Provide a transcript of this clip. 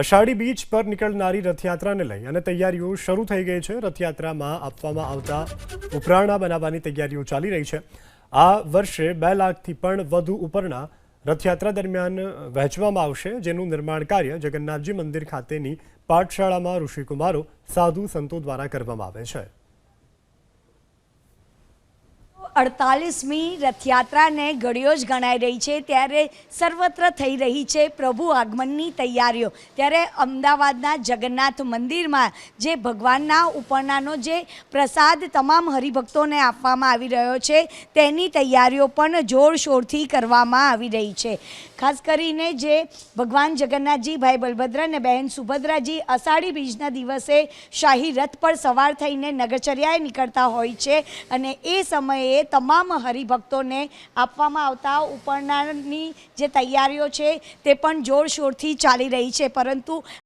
અષાઢી beach પર નીકળનારી રથયાત્રાને લઈ અને તૈયારીઓ શરૂ થઈ ગઈ છે. રથયાત્રામાં આપવામાં આવતા ઉપરાણા બનાવવાની તૈયારીઓ ચાલી રહી છે. આ વર્ષે બે લાખથી પણ વધુ ઉપરના રથયાત્રા દરમિયાન વહેંચવામાં આવશે, જેનું નિર્માણ કાર્ય જગન્નાથજી મંદિર ખાતેની પાઠશાળામાં ઋષિકુમારો સાધુ સંતો દ્વારા કરવામાં આવે છે. અડતાલીસમી રથયાત્રાને ઘડીઓ જ ગણાઈ રહી છે. ત્યારે સર્વત્ર થઈ રહી છે પ્રભુ આગમનની તૈયારીઓ. ત્યારે અમદાવાદના જગન્નાથ મંદિરમાં જે ભગવાનના ઉપરનાનો જે પ્રસાદ તમામ હરિભક્તોને આપવામાં આવી રહ્યો છે, તેની તૈયારીઓ પણ જોરશોરથી કરવામાં આવી રહી છે. ખાસ કરીને જે ભગવાન જગન્નાથજી, ભાઈ બલભદ્ર અને બહેન સુભદ્રાજી અષાઢી બીજના દિવસે શાહી રથ પર સવાર થઈને નગરચર્યાએ નીકળતા હોય છે અને એ સમયે તમામ હરિભક્તોને આપવામાં આવતા ઉપરનાની જે તૈયારીઓ છે તે પણ જોરશોરથી ચાલી રહી છે, પરંતુ